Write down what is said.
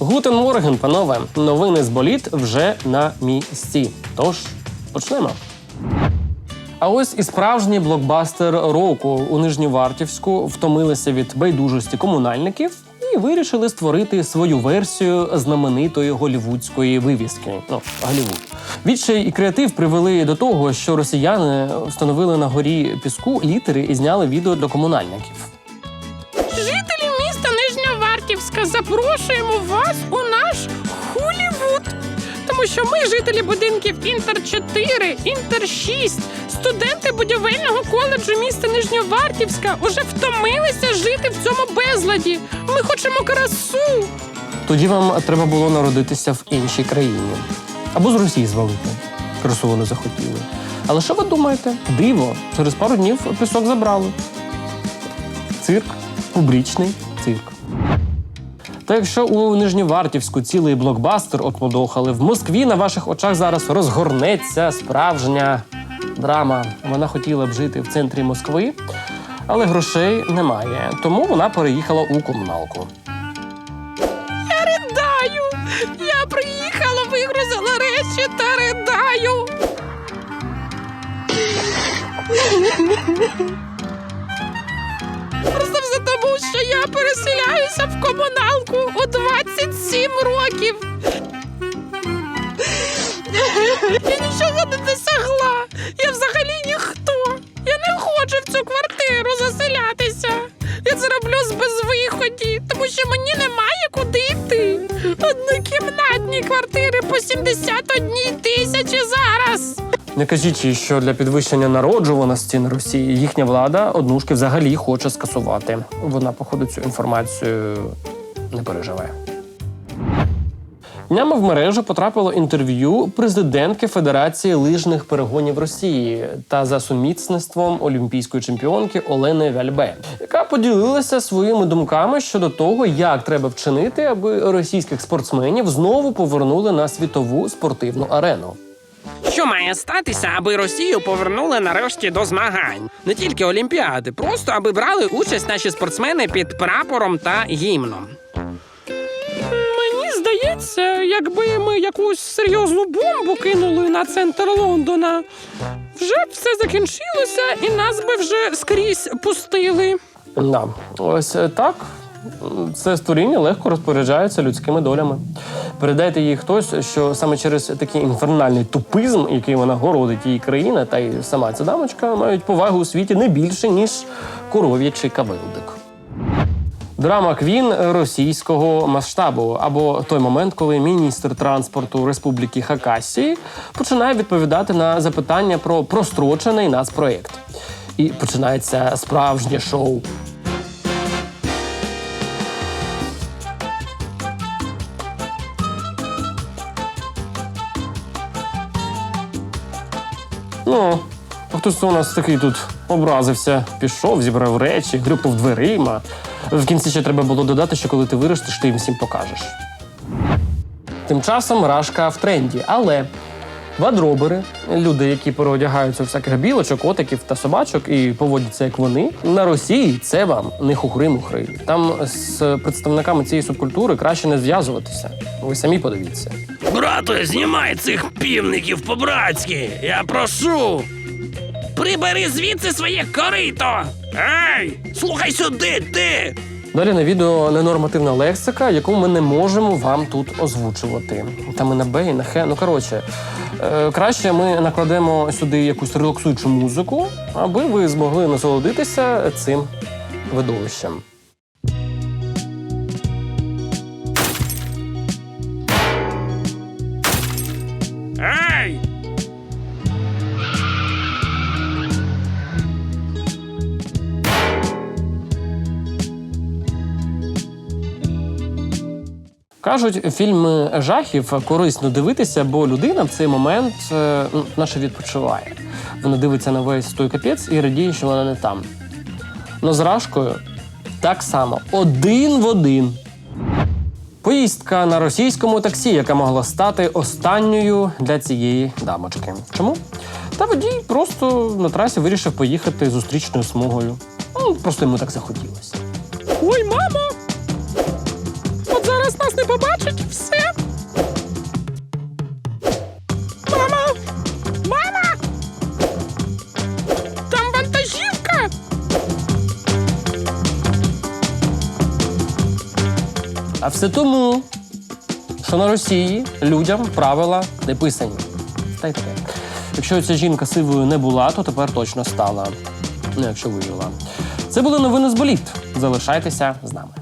Гутен Морген, панове, новини з боліт вже на місці. Тож почнемо. А ось і справжній блокбастер року у Нижньовартівську втомилися від байдужості комунальників і вирішили створити свою версію знаменитої голівудської вивіски. Ну, Голівуд. Відчай і креатив привели до того, що росіяни встановили на горі піску літери і зняли відео для комунальників. Жителі міста запрошуємо вас у наш Холівуд. Тому що ми, жителі будинків Інтер 4, Інтер 6, студенти будівельного коледжу міста Нижньовартівська уже втомилися жити в цьому безладі. Ми хочемо красу. Тоді вам треба було народитися в іншій країні або з Росії звалити. Красу вони захотіли. Але що ви думаєте? Диво, через пару днів пісок забрали. Цирк, публічний цирк. Та якщо у Нижньовартівську цілий блокбастер отмодохали, в Москві на ваших очах зараз розгорнеться справжня драма. Вона хотіла б жити в центрі Москви, але грошей немає. Тому вона переїхала у комуналку. Я ридаю. Я приїхала, вигрузила речі та ридаю. Просто все тому, що я переселяюся в комуналку 27 років. Я нічого не досягла. Я взагалі ніхто. Я не хочу в цю квартиру заселятися. Я це роблю з безвиході, тому що мені немає куди йти. Однокімнатні квартири по 71 тисячі зараз. Не кажіть що для підвищення народжуваності на Росії їхня влада однушки взагалі хоче скасувати. Вона, походу, цю інформацію не переживе. Днями в мережу потрапило інтерв'ю президентки Федерації лижних перегонів Росії та за сумісництвом олімпійської чемпіонки Олени Вяльбе, яка поділилася своїми думками щодо того, як треба вчинити, аби російських спортсменів знову повернули на світову спортивну арену. Що має статися, аби Росію повернули нарешті до змагань? Не тільки Олімпіади, просто аби брали участь наші спортсмени під прапором та гімном. Здається, якби ми якусь серйозну бомбу кинули на центр Лондона, вже б все закінчилося і нас би вже скрізь пустили. Да. Ось е, так. Це створіння легко розпоряджається людськими долями. Передайте їй хтось, що саме через такий інфернальний тупизм, який вона городить її країна, та й сама ця дамочка мають повагу у світі не більше, ніж коров'ячий кавилдик. Драма Квін російського масштабу або той момент, коли міністр транспорту Республіки Хакасії починає відповідати на запитання про прострочений нацпроєкт. І починається справжнє шоу. Ну, хтось у нас такий тут образився, пішов, зібрав речі, грюпав дверима. В кінці ще треба було додати, що коли ти виростеш, ти їм всім покажеш. Тим часом рашка в тренді, але квадробери, люди, які переодягаються всяких білочок, котиків та собачок і поводяться як вони, на Росії це вам не хухри-мухри. Там з представниками цієї субкультури краще не зв'язуватися. Ви самі подивіться. Брате, знімай цих півників по-братськи! Я прошу! Прибери звідси своє корито! Ей! Слухай сюди, ти! Далі на відео ненормативна лексика, яку ми не можемо вам тут озвучувати. Там і на Б, і на Х. Ну коротше, е, краще ми накладемо сюди якусь релаксуючу музику, аби ви змогли насолодитися цим видовищем. Кажуть, фільми жахів корисно дивитися, бо людина в цей момент е, ну, наче відпочиває. Вона дивиться на весь той капець і радіє, що вона не там. Но з Рашкою так само, один в один. Поїздка на російському таксі, яка могла стати останньою для цієї дамочки. Чому? Та водій просто на трасі вирішив поїхати зустрічною смугою. Ну, просто йому так захотілося. Ой, мамо! Не побачить. Все. Мама! Мама! Там вантажівка! А все тому, що на Росії людям правила не писані. Та й таке. Якщо ця жінка сивою не була, то тепер точно стала. Ну, якщо вижила. Це були новини з боліт. Залишайтеся з нами.